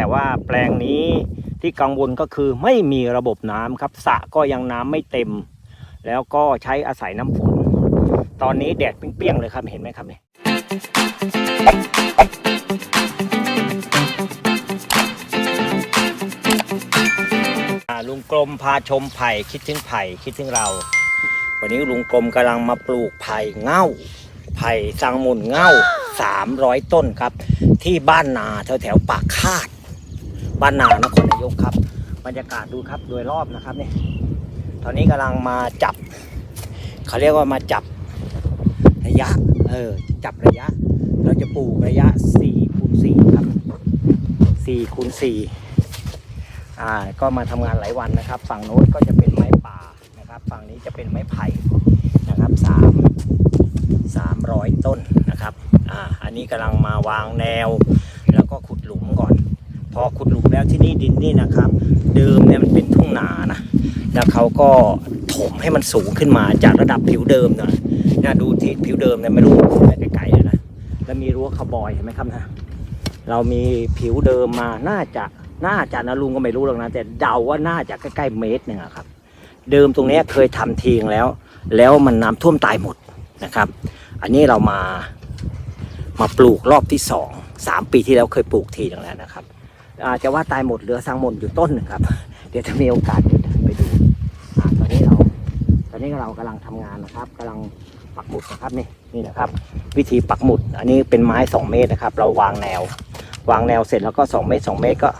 แต่ว่าแปลงนี้ที่กังวลก็คือไม่มีระบบน้ำครับสระก็ยังน้ำไม่เต็ม แล้วก็ใช้อาศัยน้ำฝน ตอนนี้แดดเปรี้ยงๆเลยครับเห็นไหมครับเนี่ยลุงกลมพาชมไผ่คิดถึงไผ่คิดถึงเรา วันนี้ลุงกลมกำลังมาปลูกไผ่เง่าไผ่สังมุนเง่าสามร้อยต้นครับ ที่บ้านนาแถวแถวปากคาด บ้านนานครนายกครับ บรรยากาศดูครับโดยรอบนะครับเนี่ยตอนนี้กำลังมาจับ เขาเรียกว่ามาจับระยะ เออ จับระยะ เราจะปลูกระยะ4คูณ4ครับ4คูณ4อ่า ก็มาทำงานหลายวันนะครับ ฝั่งโน้นก็จะเป็นไม้ป่านะครับ ฝั่งนี้จะเป็นไม้ไผ่นะครับสามสามร้อยต้นนะครับ อ่า อันนี้กำลังมาวางแนว แล้วก็ขุดหลุมก่อน พอขุดหลุมแล้วที่นี่ดินนี่นะครับ เดิมเนี่ยมันเป็นทุ่งนานะแล้วเขาก็ถมให้มันสูงขึ้นมาจากระดับผิวเดิมนะนะดูที่ผิวเดิมเนี่ยไม่รู้ไปไกลๆเลยนะแล้วมีรั้วคาวบอยเห็นไหมครับนะเรามีผิวเดิมมาน่าจะน่าจะนะลุงก็ไม่รู้หรอกนะแต่เดาว่าน่าจะใกล้ๆเมตรหนึ่งครับ เดิมตรงนี้เคยทำทิ้งแล้ว แล้วมันน้ำท่วมตายหมดนะครับ อันนี้เรามามาปลูกรอบที่สองสามปีที่แล้วเคยปลูกทีหนึงแล้วนะครับ จจะว่าตายหมดเหลือสังมดอยู่ต้นนึงครับ เดี๋ยวจะมีโอกาสเดินไปดูอตอนนี้เรา ตอนนี้เรากำลังทำงานนะครับกำลังปักหมุดนะครับนี่นี่นะครับ วิธีปักหมุด อันนี้เป็นไม้สองเมตรนะครับ เราวางแนว วางแนวเสร็จแล้วก็สองเมตรสองเมตรก็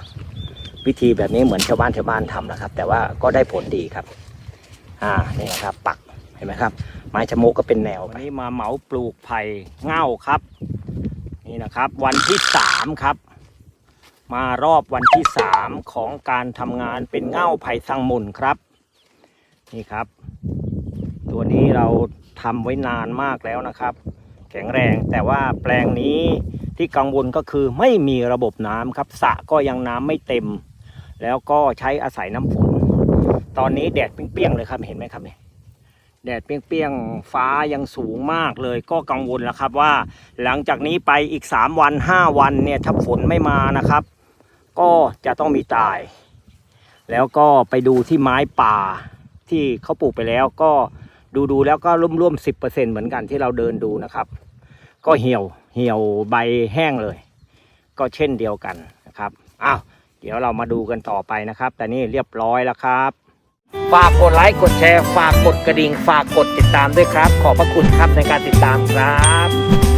วิธีแบบนี้เหมือนชาวบ้านชาวบ้านทำนะครับ แต่ว่าก็ได้ผลดีครับ อ่านี่นะครับ ปักเห็นไหมครับ ไม้ชะโมกก็เป็นแนววันนี้มาเหมาปลูกไผ่เง่าครับ นี่นะครับ วันที่สามครับ มารอบวันที่สามของการทำงานเป็นเง่าไผ่สังมุนครับ นี่ครับ ตัวนี้เราทำไว้นานมากแล้วนะครับ แข็งแรงแต่ว่าแปลงนี้ที่กังวลก็คือไม่มีระบบน้ำครับสระก็ยังน้ำไม่เต็ม แล้วก็ใช้อาศัยน้ำฝน ตอนนี้แดดเปรี้ยงๆเลยครับเห็นไหมครับเนี่ยแดดเปรี้ยงๆ ฟ้ายังสูงมากเลยก็กังวลแล้วครับว่า หลังจากนี้ไปอีก 3 วัน 5 วันเนี่ยถ้าฝนไม่มานะครับ ก็จะต้องมีตาย แล้วก็ไปดูที่ไม้ป่าที่เขาปลูกไปแล้วก็ดูดูแล้วก็ร่วมๆสิบเปอร์เซ็นเหมือนกันที่เราเดินดูนะครับ ก็เหี่ยวเหี่ยวใบแห้งเลย ก็เช่นเดียวกันนะครับอ้าวเดี๋ยวเรามาดูกันต่อไปนะครับ แต่นี่เรียบร้อยแล้วครับ ฝากกดไลค์กดแชร์ ฝากกดกระดิ่ง ฝากกดติดตามด้วยครับ ขอบพระคุณครับในการติดตามครับ